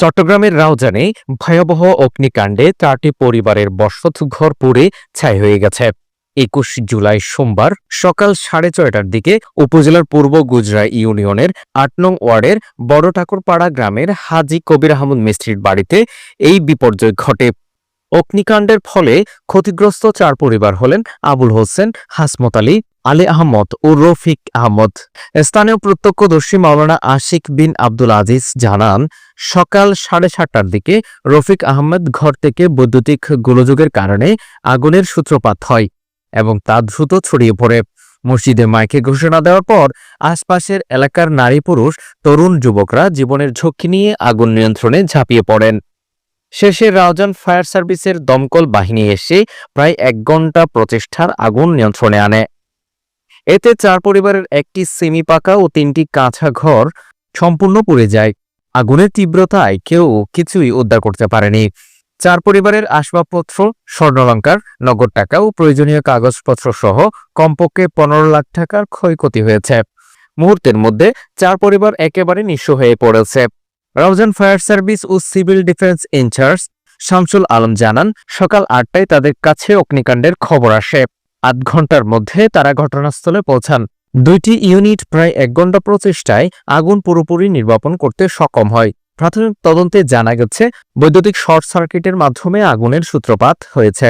চট্টগ্রামের রাউজানে ভয়াবহ অগ্নিকাণ্ডে চারটি পরিবারের বসত ঘর পুড়ে ছাই হয়ে গেছে। একুশ জুলাই সোমবার সকাল সাড়ে ছয়টার দিকে উপজেলার পূর্ব গুজরা ইউনিয়নের আট নং ওয়ার্ডের বড় ঠাকুরপাড়া গ্রামের হাজি কবির আহমদ মিস্ত্রির বাড়িতে এই বিপর্যয় ঘটে। অগ্নিকাণ্ডের ফলে ক্ষতিগ্রস্ত চার পরিবার হলেন আবুল হোসেন, হাসমত আলী আলী আহমদ ও রফিক আহমদ। স্থানীয় প্রত্যক্ষদর্শী মাওলানা আশিক বিন আব্দুল আজিজ জানান, সকাল সাড়ে সাতটার দিকে রফিক আহমেদ ঘর থেকে বৈদ্যুতিক গোলযোগের কারণে আগুনের সূত্রপাত হয় এবং তা দ্রুত ছড়িয়ে পড়ে। মসজিদে মাইকে ঘোষণা দেওয়ার পর আশপাশের এলাকার নারী পুরুষ, তরুণ যুবকরা জীবনের ঝুঁকি নিয়ে আগুন নিয়ন্ত্রণে ঝাঁপিয়ে পড়েন। শেষে রাউজান ফায়ার সার্ভিসের দমকল বাহিনী এসে প্রায় এক ঘণ্টা প্রচেষ্টার আগুন নিয়ন্ত্রণে আনে। এতে চার পরিবারের একটি সেমি পাকা ও তিনটি কাঁচা ঘর সম্পূর্ণ পুড়ে যায়। আগুনের তীব্রতায় কেউ কিছুই উদ্ধার করতে পারেনি। চার পরিবারের আসবাবপত্র, স্বর্ণলঙ্কার, নগদ টাকা ও প্রয়োজনীয় কাগজপত্র সহ কমপক্ষে পনেরো লাখ টাকার ক্ষয়ক্ষতি হয়েছে। মুহূর্তের মধ্যে চার পরিবার একেবারে নিঃস্ব হয়ে পড়েছে। রাউজান ফায়ার সার্ভিস ও civil defence incharge Shamsul Alam জানান, সকাল আটটায় তাদের কাছে অগ্নিকাণ্ডের খবর আসে। আধ ঘণ্টার মধ্যে তারা ঘটনাস্থলে পৌঁছান। দুইটি ইউনিট প্রায় এক ঘণ্টা প্রচেষ্টায় আগুন পুরোপুরি নির্বাপন করতে সক্ষম হয়। প্রাথমিক তদন্তে জানা গেছে, বৈদ্যুতিক শর্ট সার্কিটের মাধ্যমে আগুনের সূত্রপাত হয়েছে।